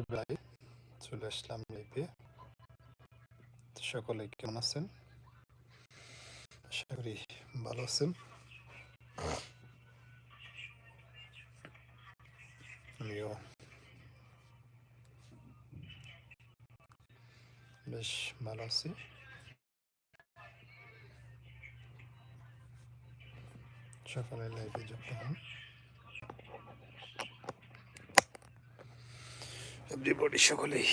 বেলায় চলে আসলাম লাইভে সকলে কেমন আছেন? আশা করি ভালো আছেন। আমিও। বেশ ভালো আছি। সকালে লাইভে যুক্ত হন। এভরিবডি সকলেই।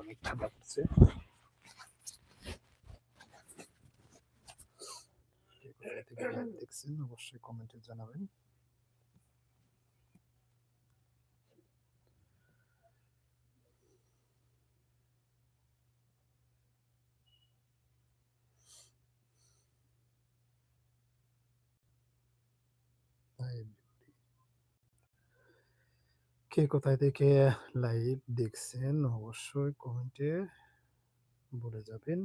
অনেক ঠান্ডা পড়ছে। দেখছেন অবশ্যই কমেন্টে জানাবেন। কে কোথায় থেকে লাইভ দেখছেন, অবশ্যই কমেন্টে বলে যাবেন।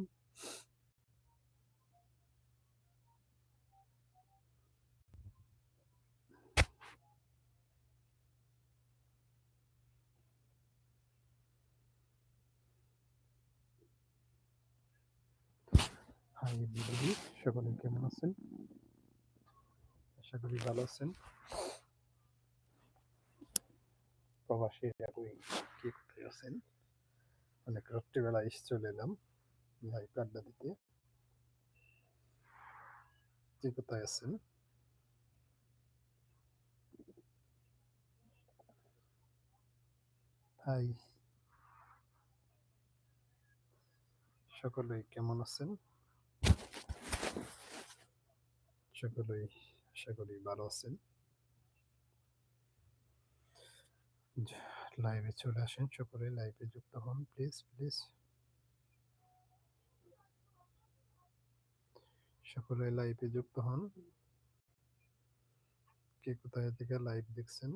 সকলে কেমন আছেন? আশা করি ভালো আছেন। প্রবাসী একই কে কোথায় আছেন অনেক রাত্রিবেলা এসে চলে এলাম লাইভ আড্ডা দিতে। কে কোথায় আছেন? হাই। সকলেই কেমন আছেন? সকলেই আশা করি ভালো আছেন। লাইভে চলে আসেন, সকলে লাইভে যুক্ত হন। প্লিজ প্লিজ সকলে লাইভে যুক্ত হন। কে কোথায় থেকে লাইভ দেখছেন?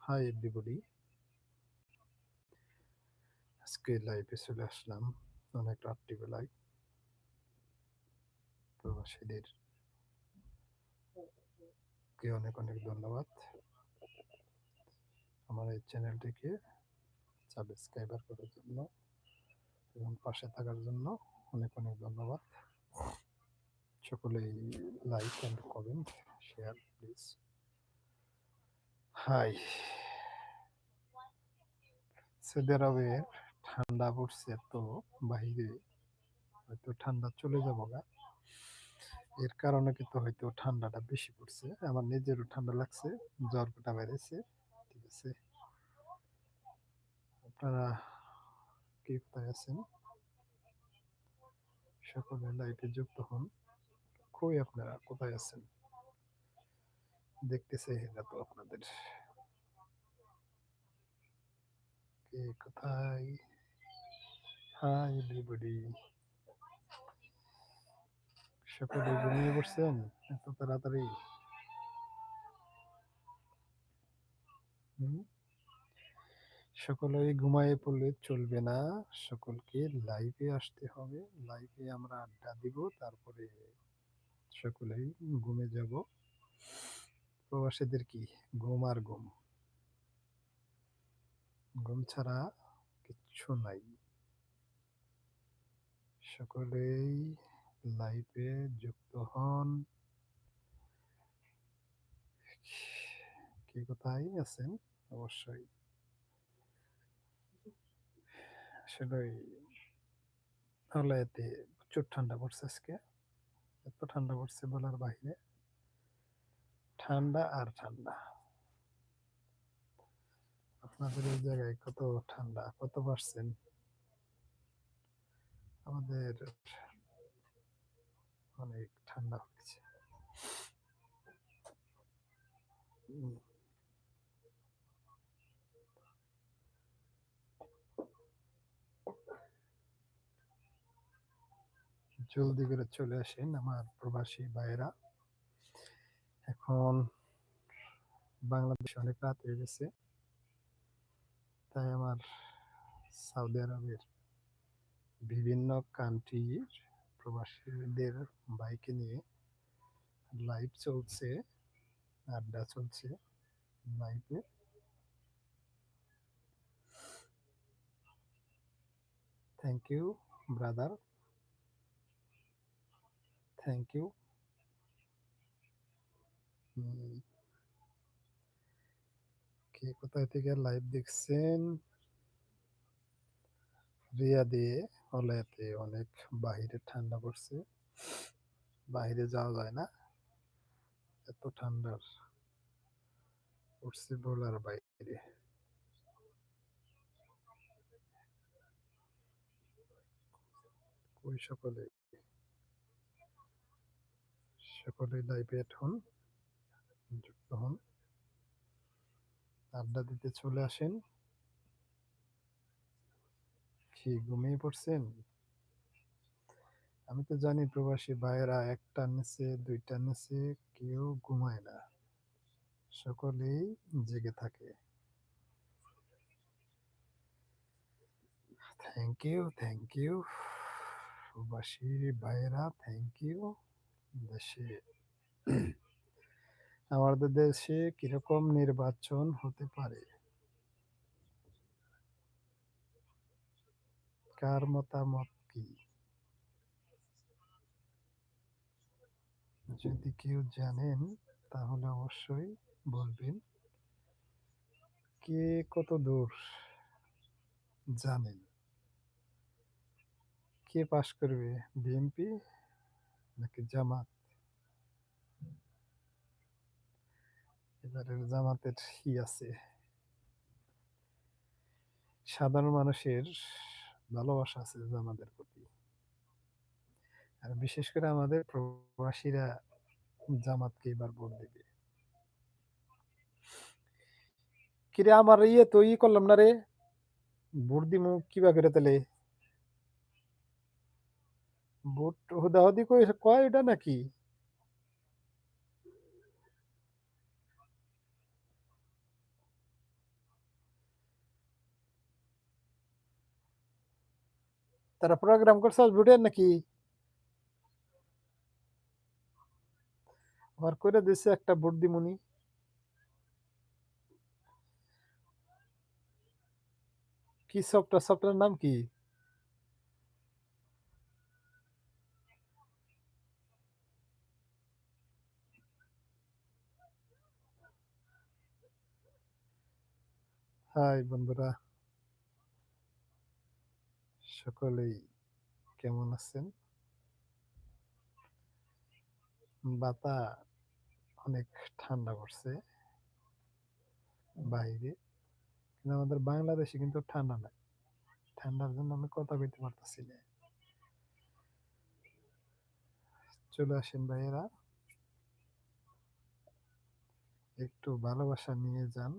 হাই এভরিবডি আজকে লাইভে চলে আসলাম অনেক রাত্রিবেলায় প্রবাসীদের কে অনেক অনেক ধন্যবাদ আমার এই চ্যানেলটিকে সাবস্ক্রাইবার করার জন্য এবং পাশে থাকার জন্য অনেক অনেক ধন্যবাদ সকলেই like and comment share please hi Saudi আরবে ঠান্ডা পড়ছে তো বাহিরে হয়তো ঠান্ডা চলে যাব না। এর কারণে কিন্তু হয়তো ঠান্ডাটা বেশি পড়ছে। আমার নিজেরও ঠান্ডা লাগছে, জ্বর পেটা বেড়েছে, ঠিক আছে। আপনারা কে কোথায় আছেন? সকলে লাইভে যুক্ত হন। কই আপনারা? কোথায় আছেন? দেখতে চাই না তো আপনাদের। কোথায়? হাই এভরিবডি সকলে ঘুমিয়ে পড়ছেন? এত তাড়াতাড়ি? সকলেই ঘুমায়ে পড়লে চলবে না। সকলকে লাইভে আসতে হবে। লাইভে আমরা আড্ডা দিব, তারপরে সকলেই ঘুমে যাব। প্রবাসীদের কি? ঘুম আর ঘুম। ঘুম ছাড়া কিচ্ছু নাই। সকলেই লাইভে যুক্ত হন। কে কোথায় আছেন? অবশ্যই। আসলে হিমালয়াতে প্রচুর ঠান্ডা পড়ছে আজকে। এত ঠান্ডা পড়ছে বলার বাইরে ঠান্ডা আর ঠান্ডা। আপনাদের এই জায়গায় কত ঠান্ডা, কত পার্সেন্ট? আমাদের অনেক ঠান্ডা হচ্ছে জলদি করে চলে আসেন আমার প্রবাসী ভাইয়েরা। এখন বাংলাদেশে অনেক রাত হয়ে গেছে। তাই আমার সৌদি আরবের বিভিন্ন কান্ট্রির প্রবাসীদের বাইকে নিয়ে লাইভ চলছে, আড্ডা চলছে লাইভে thank you brother thank you কে কোথায় থেকে লাইভ দেখছেন? রিয়াদে হলেতে অনেক বাহিরে ঠান্ডা পড়ছে। বাহিরে যাওয়া যায় না। এত ঠান্ডার পড়ছে বলার বাইরে। ওই সকলে? সকলে লাইভে হন যুক্ত হন। আড্ডা দিতে চলে আসেন। কি ঘুমিয়ে পড়ছেন? আমি তো জানি প্রবাসী ভাইয়েরা একটা নিচে, দুইটা নিচে কেউ ঘুমায় না। সকলেই জেগে থাকে। থ্যাংক ইউ থ্যাংক ইউ প্রবাসী ভাইয়েরা থ্যাংক ইউ দেশে আমাদের দেশে কীরকম নির্বাচন হতে পারে? কার মতামত কি? যদি কেউ জানেন, তাহলে অবশ্যই বলবেন। কে কত দূর জানেন? কে পাশ করবে, বিএনপি নাকি জামাত? এবারের জামাতের কি আছে। সাধারণ মানুষের ভালোবাসা আছে জামাতের প্রতি। আর বিশেষ করে আমাদের প্রবাসীরা জামাতকে এবার ভোট দেবে। কিরে আমার ইয়ে তো ই করলাম না রে? ভোট দিমু কিবা করে তাহলে? ভোট হুদাহুদি কয় এটা নাকি? তারা প্রোগ্রাম করছে ভোটের নাকি? আমার করে দিছে একটা ভোট দিমুনি। কি সফটওয়্যার সফটওয়্যার নাম কি? হাই বন্ধুরা। সকলেই কেমন আছেন? বাতা অনেক ঠান্ডা পড়ছে বাইরে, কিন্তু আমাদের বাংলাদেশে কিন্তু ঠান্ডা নাই। ঠান্ডার জন্য আমি কথা কইতে পারতেছি না। চলে আসেন ভাইয়েরা। একটু ভালোবাসা নিয়ে যান।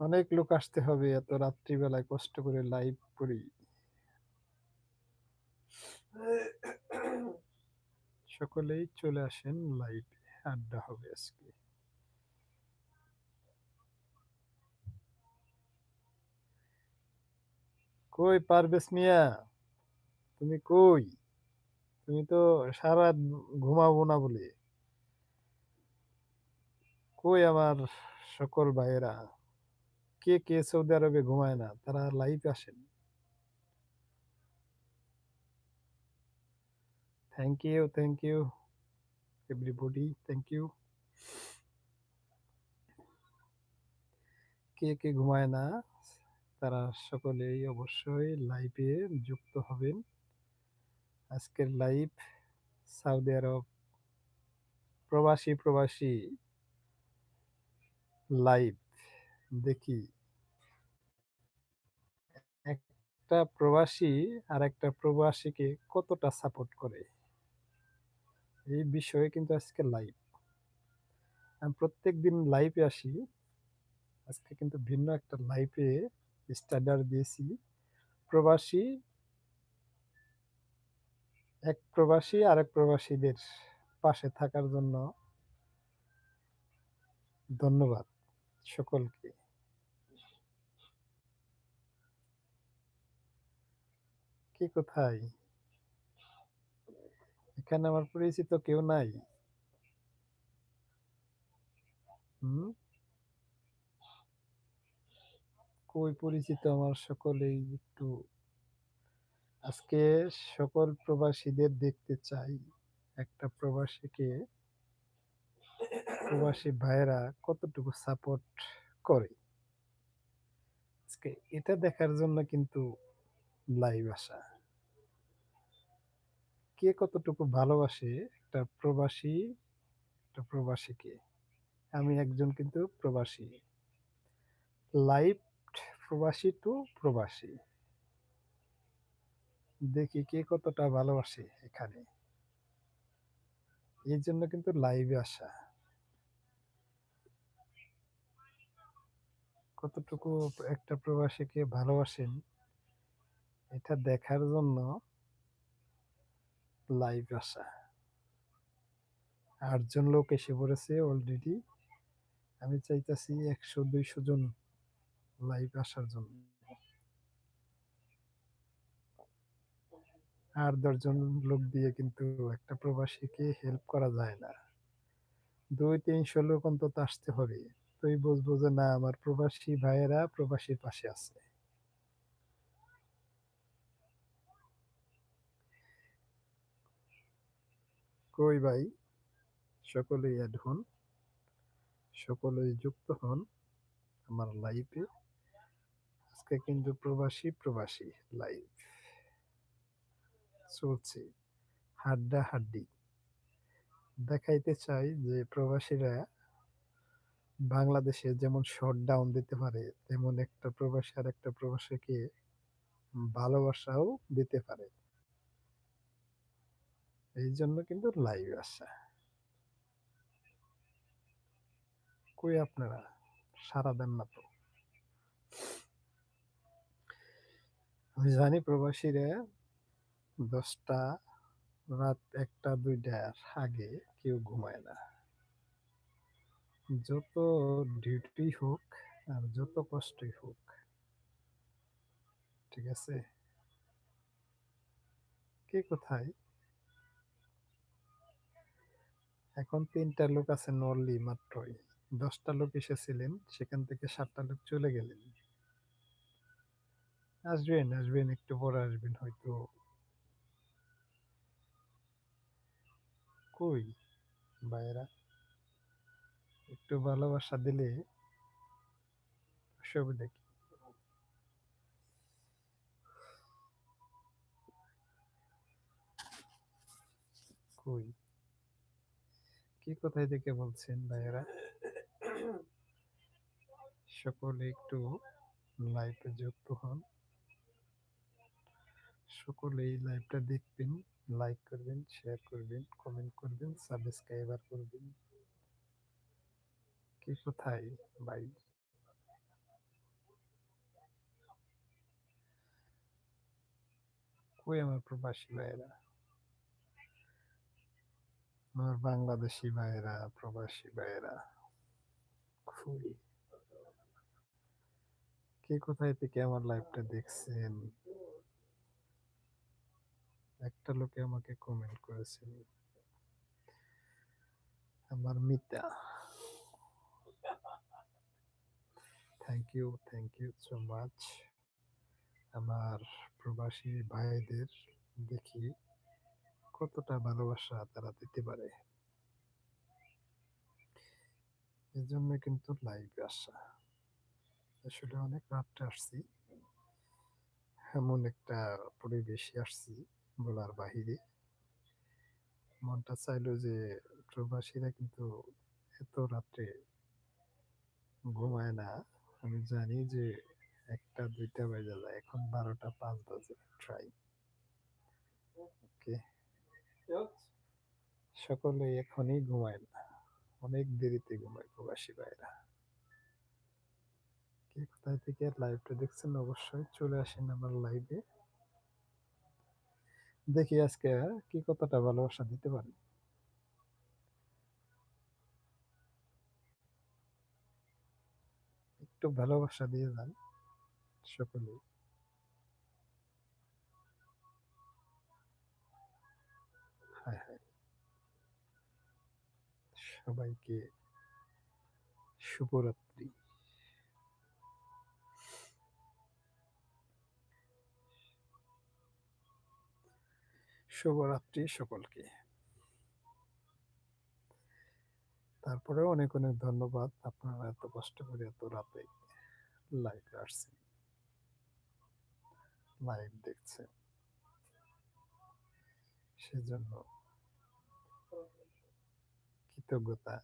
অনেক লোক আসতে হবে এত রাত্রিবেলায় কষ্ট করে লাইভ করি। সকলেই চলে আসেন লাইভ আড্ডা হবে আজকে। কই পারবেশ মিয়া? তুমি কই? তুমি তো সারা ঘুমাবো না বলে। কই আমার সকল ভাইয়েরা? কে কে সৌদি আরবে ঘুমায় না, তারা লাইভ আসেন। Thank you thank you everybody thank you কে কে ঘুমায় না, তারা সকলেই অবশ্যই লাইভে যুক্ত হবেন। আজকের লাইভ সৌদি আরব প্রবাসী প্রবাসী লাইভ দেখি। একটা প্রবাসী আর একটা প্রবাসীকে কতটা সাপোর্ট করে? এই বিষয়ে কিন্তু আজকে লাইভ আমি প্রত্যেক দিন লাইভে আসি। আজকে কিন্তু ভিন্ন একটা লাইভে স্ট্যান্ডার্ড দিয়েছি। প্রবাসী এক প্রবাসী আরেক প্রবাসীদের পাশে থাকার জন্য ধন্যবাদ সকলকে। কে কোথায়? এখানে আমার পরিচিত কেউ নাই? কই পরিচিত আমার সকলেই একটু আজকে সকল প্রবাসীদের দেখতে চাই। একটা প্রবাসীকে প্রবাসী ভাইয়েরা কতটুকু সাপোর্ট করে। আজকে এটা দেখার জন্য কিন্তু লাইভ। কে কতটুকু ভালোবাসে একটা প্রবাসী, একটা প্রবাসীকে। আমি একজন কিন্তু প্রবাসী। লাইভ প্রবাসী টু প্রবাসী। দেখি কে কতটা ভালোবাসে এখানে। এর জন্য কিন্তু লাইভে আসা। কতটুকু একটা প্রবাসীকে ভালোবাসেন এটা দেখার জন্য লাইভ আসা। ৮ জন লোক এসে পড়েছে অলরেডি। আমি চাইতাছি ১০০-২০০ জন লাইভ আসার জন্য। ৮-১০ জন লোক দিয়ে কিন্তু একটা প্রবাসীকে হেল্প করা যায় না। ২-৩০০ লোক অন্তত আসতে হবে। তুই বুঝব যে না, আমার প্রবাসী ভাইয়েরা প্রবাসীর পাশে আছে। কই ভাই? সকলেই এড হন। সকলেই যুক্ত হন আমার লাইভে। আজকে কিন্তু প্রবাসী, প্রবাসী লাইভ। চলছে হাড্ডা হাড্ডি দেখাইতে চাই যে প্রবাসীরা বাংলাদেশে যেমন শটডাউন দিতে পারে তেমন একটা প্রবাসী আর একটা প্রবাসীকে ভালোবাসাও দিতে পারে। এইজন্য কিন্তু লাইভ আসা। কই আপনারা? সারা দেন না তো। আমি জানি প্রবাসীরা ১০টা রাত ১টা ২টার আগে কেউ ঘুমায় না। যত ডিউটি হোক আর যত কষ্টই হোক। ঠিক আছে? কে কোথায়? এখন তিনটা লোক আছে অনলি মাত্রই। দশটা লোক এসেছিলেন, সেখান থেকে সাতটা লোক চলে গেলেন। আসবেন, আসবেন একটু পরে আসবেন হয়তো। কই ভাইয়েরা? একটু ভালোবাসা দিলে অসুবিধা কি? কই? কে কোথায় থেকে বলছেন ভাইয়েরা? সকলে একটু লাইভে যুক্ত হন। সকলে এই লাইভটা দেখবেন, লাইক করবেন, শেয়ার করবেন, কমেন্ট করবেন, সাবস্ক্রাইবার করবেন। কে কোথায় ভাই? কই আমার প্রবাসী ভাইয়েরা? আমার বাংলাদেশী ভাইয়েরা, প্রবাসী ভাইয়েরা। খুবই কে কোথায় থেকে আমার লাইভটা দেখছেন? একটা লোকে আমাকে কমেন্ট করেছেন। আমার Mita. Thank you, thank you so much. আমার প্রবাসী ভাইদের দেখি কতটা ভালোবাসা তারা দিতে পারে। এজন্য কিন্তু লাইভে আসা। আসলে অনেক রাত্রে আসছি। এমন একটা পরিবেশে আসছি বলার বাহিরে। মনটা চাইলো যে প্রবাসীরা কিন্তু এত রাত্রে ঘুমায় না। আমি জানি যে ১টা ২টা বাইজা যায়। এখন ১২টা ৫ বাজে প্রায়। ওকে। সকলেই এখনই ঘুমায় না। অনেক দেরিতে ঘুমায় প্রবাসী ভাইরা কে কোথায় থেকে লাইভটা দেখছেন অবশ্যই চলে আসেন আমার লাইভে। দেখি আজকে কে কতটা ভালোবাসা দিতে পারেন। একটু ভালোবাসা দিয়ে যান সকলে সবাইকে শুভরাত্রি। শুভরাত্রি সকলকে। তারপরে অনেক অনেক ধন্যবাদ, আপনারা এত কষ্ট করে এত রাতে লাইভ আসছেন। লাইভ দেখছেন। সেজন্য কৃতজ্ঞতা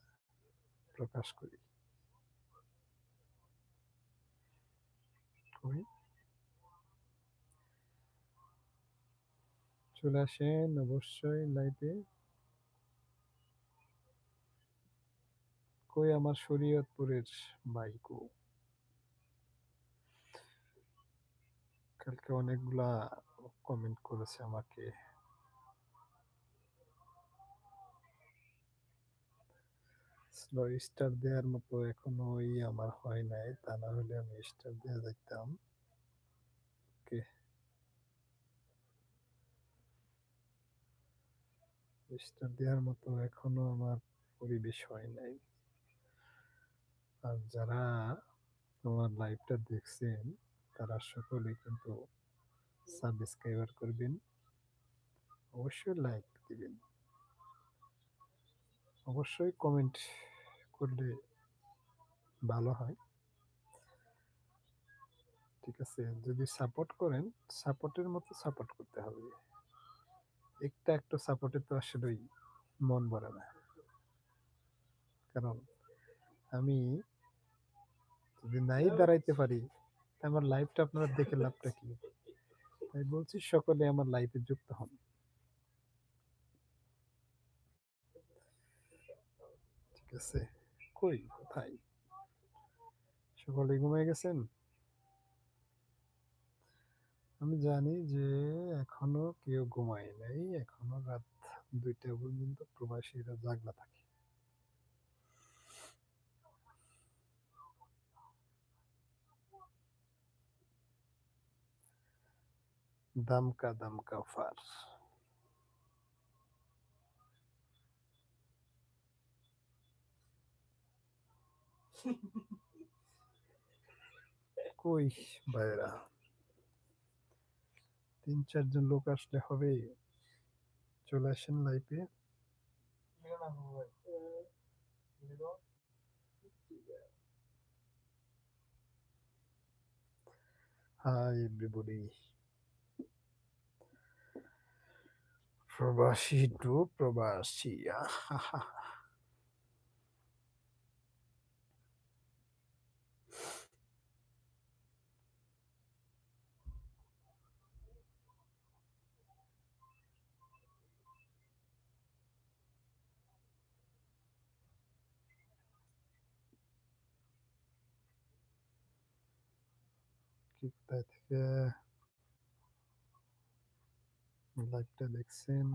প্রকাশ করি। চলে আসেন অবশ্যই লাইভে। কই আমার শরীয়তপুরের বাইকও কালকে অনেকগুলা কমেন্ট করেছে আমাকে। স্লো স্টার দেওয়ার মতো এখনও ওই আমার হয় নাই, তা না হলে আমি স্টার দেওয়া যাইতাম। ওকে। স্টার দেওয়ার মতো এখনও আমার পরিবেশ হয় নাই। আর যারা আমার লাইভটা দেখছেন, তারা সকলে কিন্তু সাবস্ক্রাইবার করবেন। অবশ্যই লাইক দিবেন। অবশ্যই কমেন্ট করলে ভালো হয়। ঠিক আছে, যদি সাপোর্ট করেন সাপোর্টের মতো সাপোর্ট করতে হবে। একটা একটা সাপোর্টে তো আসলেই মন ভরে না। কারণ আমি যদি নাই দাঁড়াইতে পারি আমার লাইফটা আপনারা দেখে লাভটা কি? তাই বলছি, সকলে আমার লাইফে যুক্ত হন। ঠিক আছে। কই, কোথায়? সকলে ঘুমিয়ে গেছেন? আমি জানি যে এখনও কেউ ঘুমায় নাই, এখনও রাত দুইটা পর্যন্ত প্রবাসীরা জাগলা থাকে। দামকা দামকা ফার কই বাইরা তিন, চারজন লোক আসলে হবে চলে আসেন লাইফে। Hi everybody. প্রবাসী টু প্রবাসী। আহা কোথায় থেকে লাইভটা দেখছেন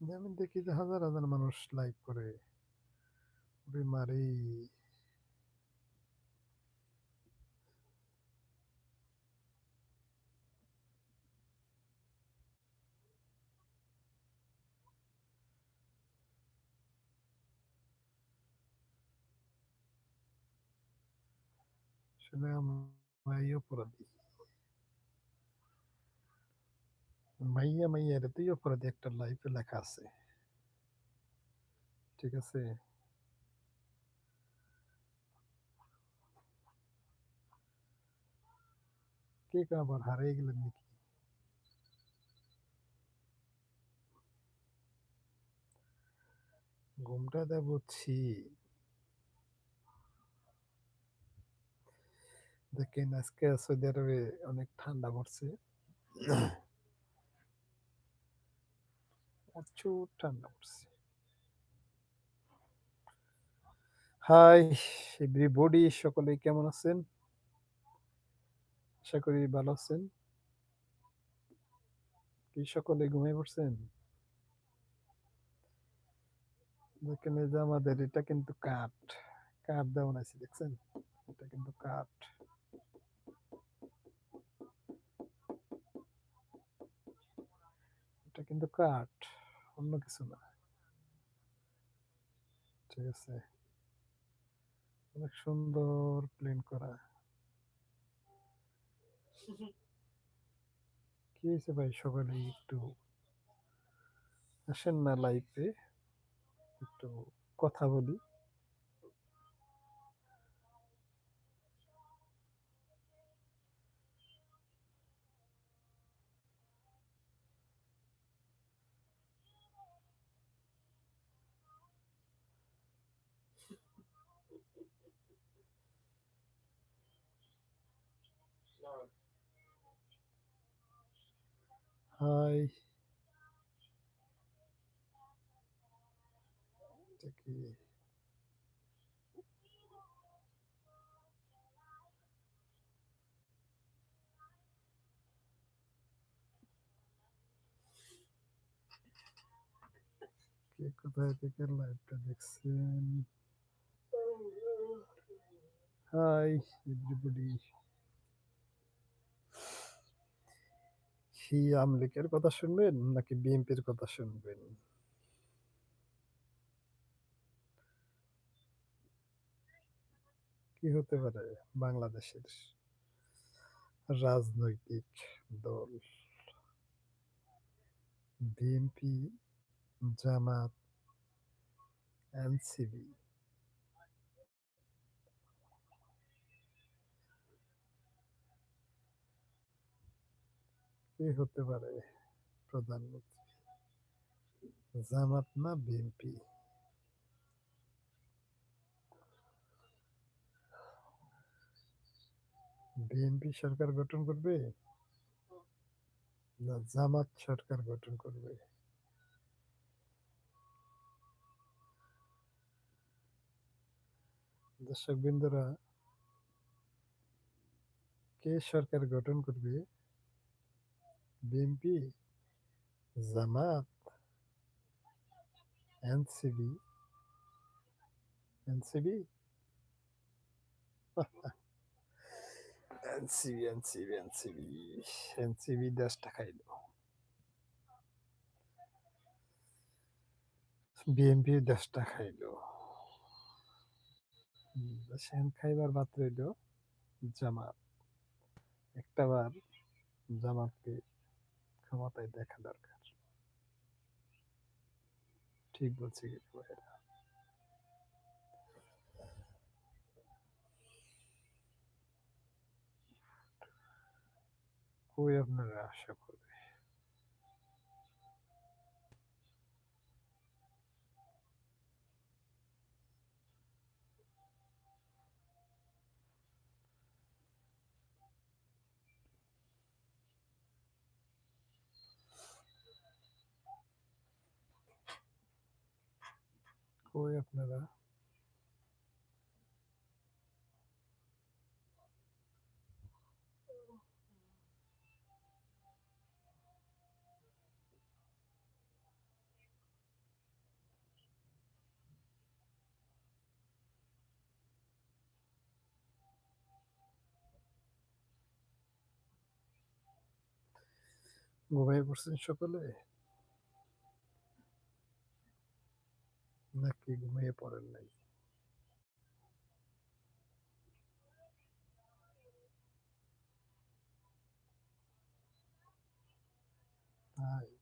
আমি দেখি যে হাজার হাজার মানুষ লাইভ করে মারি আসলে আমি অপরাধী মাইয়া মাইয়া রে তুই অপরাধী একটা লাইফে লেখা আছে ঠিক আছে কে আবার হারিয়ে গেলেন নাকি ঘুমটা দে দেখেন আজকে সৌদি আরবে অনেক ঠান্ডা পড়ছে। প্রচুর ঠান্ডা পড়ছে। হাই এভরিবডি সকলে কেমন আছেন? আশা করি ভালো আছেন। কি সকলে ঘুমিয়ে পড়ছেন? দেখেন এই যে আমাদের এটা কিন্তু কাঠ কাঠ দেওয়া বানাইছি দেখছেন? এটা কিন্তু কাঠ। এটা কিন্তু কাঠ, অন্য কিছু না। ঠিক আছে। অনেক সুন্দর প্লেন করা। কি হয়েছে ভাই সকালে একটু? আসেন না লাইফে একটু কথা বলি। হাই এটা কি কে কোথায় থেকে লাইভটা দেখছেন হাই এভরিবডি কি আমলিকের কথা শুনবেন নাকি বিএনপির কথা শুনবেন? কি হতে পারে? বাংলাদেশের রাজনৈতিক দল। বিএনপি, জামাত এনসিবি কে হতে পারে প্রধানমন্ত্রী জামাত না বিএনপি? বিএনপি সরকার গঠন করবে? না, জামাত সরকার গঠন করবে? দর্শক বিন্দুরা কে সরকার গঠন করবে? বিএনপি জামাত এনসিবি এনসিবি এনসিবি এনসিবি এনসিবি এনসিবি দেশটা খাইল বিএনপি দেশটা খাইল সেন খাইবার মাত্র হইল জামাত। একটা বার জামাতকে ক্ষমতায় দেখা দরকার। ঠিক বলছি কিন্তু আপনারা আশা করবে কই আপনারা। ঘুমিয়ে পড়ছেন সকলে? নাকি ঘুমিয়ে পড়েন নাই হাই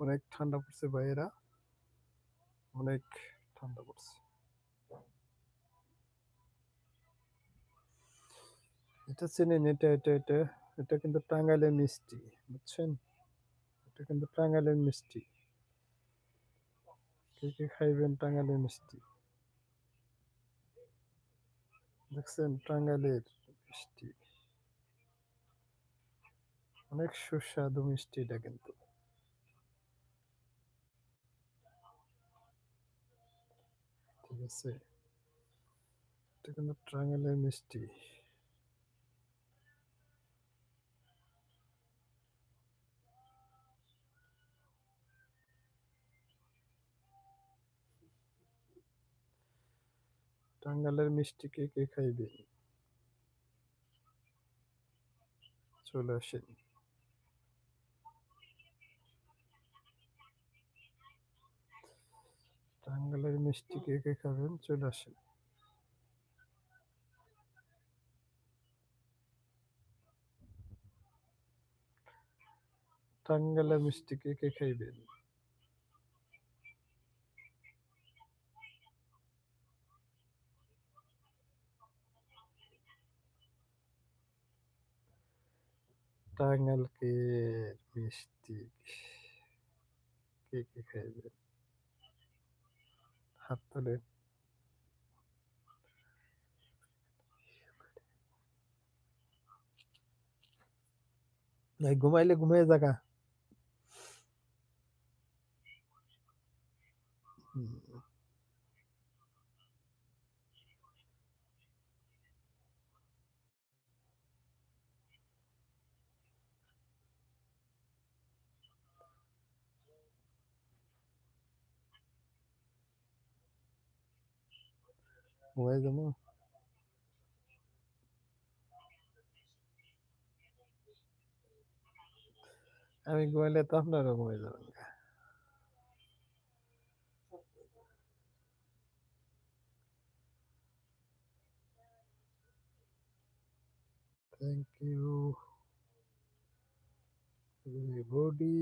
অনেক ঠান্ডা পড়ছে ভাইয়েরা। অনেক ঠান্ডা পড়ছে। এটা চেনেন এটা এটা এটা এটা কিন্তু টাঙ্গাইলের মিষ্টি, বুঝছেন? এটা কিন্তু টাঙ্গাইলের মিষ্টি। কে কে খাইবেন টাঙ্গাইলের মিষ্টি? দেখছেন টাঙ্গাইলের মিষ্টি। অনেক সুস্বাদু মিষ্টি এটা কিন্তু। ঠিক মিষ্টি। টাঙ্গালের মিষ্টি কে কে খাইবে? চলে আসেন। টাঙ্গালের মিষ্টি কে কে খাবেন চলে আসেন। টাঙ্গালের মিষ্টি কে কে খাইবেন? টাঙ্গালকে মিষ্টি কে কে খাইবেন? হাত তোলে। ঘুমাইলে ঘুমিয়ে জাগা ঘুমাই যাব আমি ঘুমাইলে তো আপনারও ঘুমাই যাবেন থ্যাংক ইউ এভরিবডি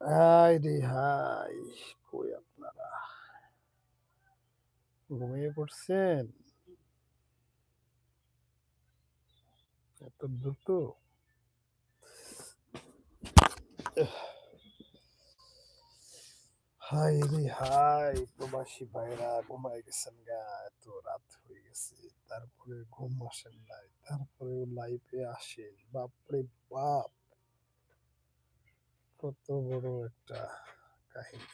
হাই রে হাই কই আপনারা ভাইরা ঘুমায় গেছেন এত রাত হয়ে গেছে তারপরে ঘুম আসেন নাই তারপরে লাইফে আসেন বাপরে বাপ কত বড় একটা কাহিনী।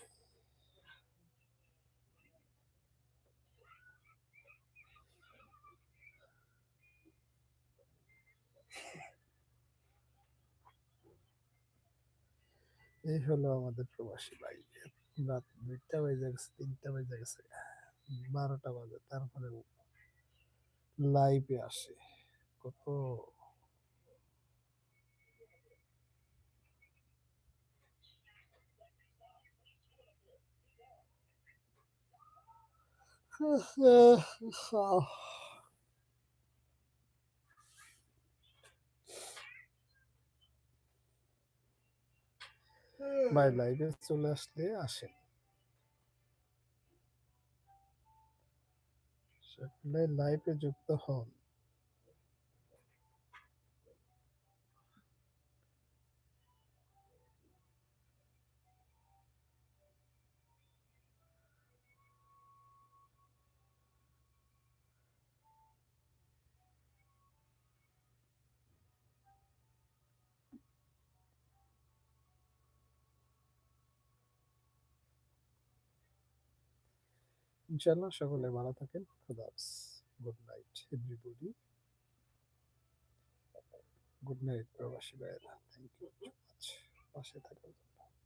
এই হলো আমাদের প্রবাসী ভাই রাত দুইটা বেজে গেছে, তিনটা বেজে গেছে, বারোটা বাজে তারপরে লাইভে আসে। কত ভাই লাইভে চলে আসলে আসেন সকলে লাইভে যুক্ত হন। ইনশাল্লাহ সকলে ভালো থাকেন। খুদা good night, everybody. Good night, প্রবাসী ভাইয়েরা। থ্যাংক ইউ সো মাচ পাশে থাকার